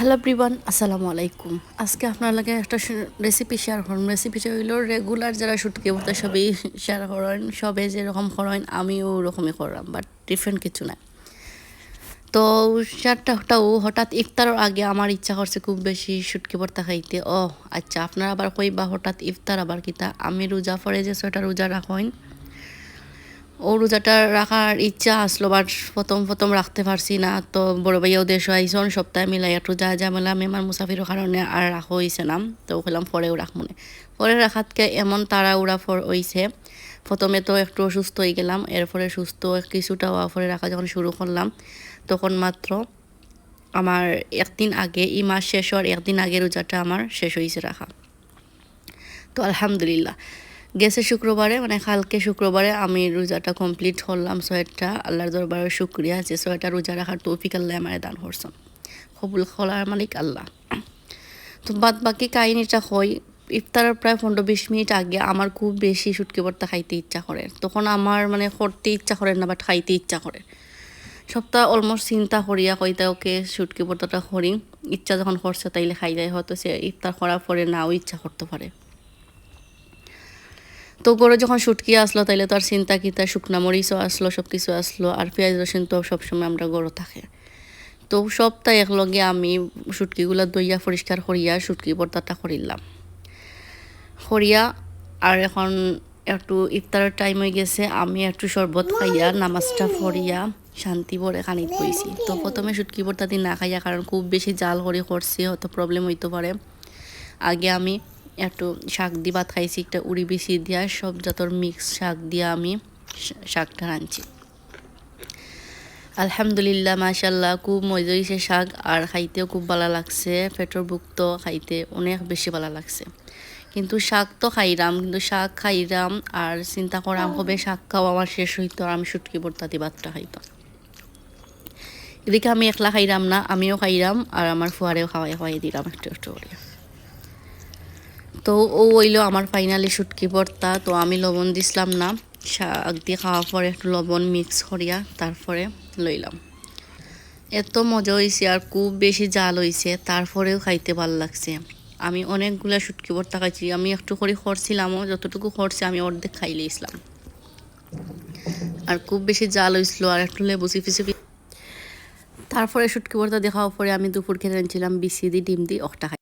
Hello প্রিবান আসসালামু আলাইকুম আজকে আপনার লাগে একটা রেসিপি শেয়ার করুন। রেসিপিটা হইল রেগুলার যারা শুটকি বলতে সবই শেয়ার করেন, সবে যেরকম করেন, আমিও ওরকমই করলাম বাট ডিফারেন্ট কিছু না তো চারটা হটাও, হঠাৎ ইফতারের আগে আমার ইচ্ছা করছে খুব বেশি শুটকি ভর্তা খাইতে। ও আচ্ছা আপনারা আবার কইবা হঠাৎ ইফতার আবার কিতা? আমি রোজা পরে যে ছয়টা রোজা রাখেন ও রোজাটা রাখার ইচ্ছা আসলো বাট প্রথম প্রথম রাখতে পারছি না। তো বড় ভাইয়াও দেশ আইসন সপ্তাহে মিলাই একটু যা ঝামেলা মেমার মুসাফিরের কারণে আর রাখা হয়েছে না। তো খেলাম পরেও রাখমনে পরে রাখাতকে এমন তারা উড়া ফর হইছে, প্রথমে তো একটু অসুস্থ হয়ে গেলাম, এরপরে সুস্থ কিছুটা হওয়া পরে রাখা যখন শুরু করলাম, তখন মাত্র আমার একদিন আগে, এই মাস শেষ হওয়ার একদিন আগে রোজাটা আমার শেষ হয়েছে রাখা। তো আলহামদুলিল্লাহ। গেছে শুক্রবারে মানে কালকে শুক্রবারে আমি রোজাটা কমপ্লিট করলাম সোয়েটটা আল্লাহর দরবারে শুক্রিয়া যে সোয়েটা রোজা রাখার তৌফিক আল্লাহ আমার দান করছেন। কবুল খোলার মালিক আল্লাহ। তো বাদ বাকি কাহিনিটা হয়, ইফতারের প্রায় পনেরো বিশ মিনিট আগে আমার খুব বেশি সুটকি ভর্তা খাইতে ইচ্ছা করে। তখন আমার মানে করতে ইচ্ছা করে না বাট খাইতে ইচ্ছা করে। সপ্তাহ অলমোস্ট চিন্তা করিয়া কইতা ওকে সুটকি ভর্তাটা করি। ইচ্ছা যখন করছে তাইলে খাই যায় হয়তো সে ইফতার করার পরে নাও ইচ্ছা করতে পারে। তো গরু যখন শুটকি আসলো, তাইলে তো আর চিন্তা কিতা শুকনা মরিচও আসলো সব কিছু আসলো, আর পেঁয়াজ রসুন তো সবসময় আমরা গরু থাকে। তো সপ্তাহ একলগে আমি শুটকিগুলো দইয়া পরিষ্কার করিয়া শুটকি ভর্তাটা করিলাম। করিয়া, আর এখন একটু ইফতারের টাইম হয়ে গেছে, আমি একটু শরবত খাইয়া, নামাজটা পড়িয়া শান্তি ভরে খানিক বইছি তো প্রথমে শুটকি ভর্তা দিন না খাইয়া, কারণ খুব বেশি জাল করে করছি, হয়তো প্রবলেম হইতে পারে। আগে আমি একটু শাক দিয়ে ভাত খাইছি, একটা উড়ি বেশি দিয়া, সব যতর মিক্স শাক দিয়া আমি শাকটা রাঁধছি আলহামদুলিল্লাহ মাশাল্লাহ খুব মজা হয়েছে শাক, আর খাইতেও খুব ভালো লাগছে। পেটর বুক তো খাইতে অনেক বেশি ভালো লাগছে। কিন্তু শাক তো খাইরাম, কিন্তু শাক খাইরাম, আর চিন্তা করাম হবে শাক খাও আমার শেষ হইতো, আর আমি শুটকি ভর্তা দিয়ে ভাতটা খাইতাম। এদিকে আমি একলা খাইরাম না, আমিও খাইরাম, আর আমার ফুয়ারেও খাওয়াই খাওয়াই দিলাম একটু একটু করে। তো ও হইল আমার ফাইনালি শুটকি ভর্তা, তো আমি লবণ দিছিলাম না। শাক দিয়ে খাওয়ার পরে একটু লবণ মিক্স করিয়া তারপরে লইলাম। এত মজা হয়েছে আর খুব বেশি জাল হয়েছে তারপরেও খাইতে ভালো লাগছে। আমি অনেকগুলা শুটকি ভর্তা খাইছি, আমি একটু করে খরছিলামও যতটুকু খরছে আমি অর্ধেক খাইলে লিয়েছিলাম আর খুব বেশি জাল হয়েছিল আর একটু লেবু চিপি চিপি। তারপরে শুটকি ভর্তা দেখার পরে আমি দুপুর খেতে আনছিলাম বিসি দি ডিম দি একটা